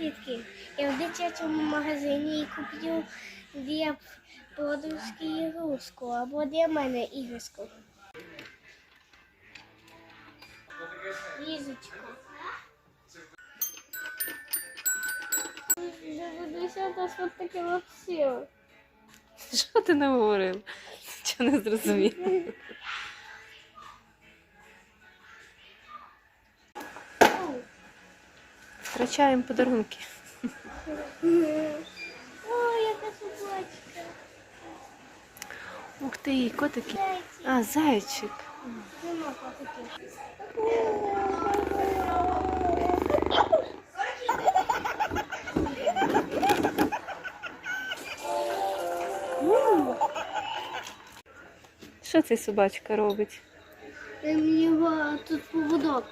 дітки? Я в дитячому магазині і куплю для подружки ігрушку або для мене іграшку. Лізочку. Що таке вообще. Що ти не говорив? Нічого не зрозумів. Втрачаємо подарунки. Ой, яка собачка. Ух ти, котики. А, зайчик. Нема котиків. Що цей собачка робить? Його тут поводок.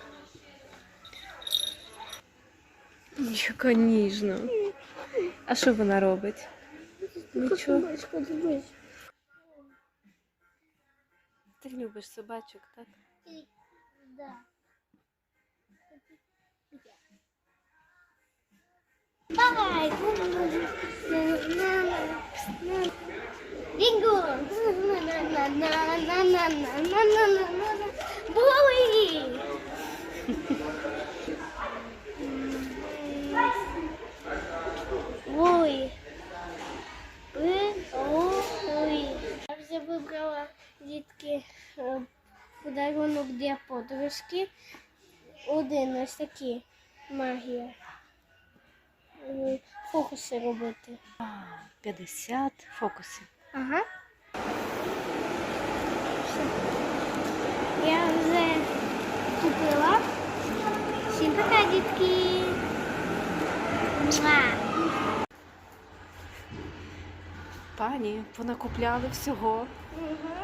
Яка ніжна. А що вона робить? Нічого. Собачка, дивись. Ти любиш собачок, так? Да. Давай. Бінго. Дітки е, подарунок для подружки. Один ось такий магія. Е, Фокуси робити. 50 фокусів. Ага. Я вже купила. Всім пока, дітки. Муа. Пані, понакупляли всього. Угу.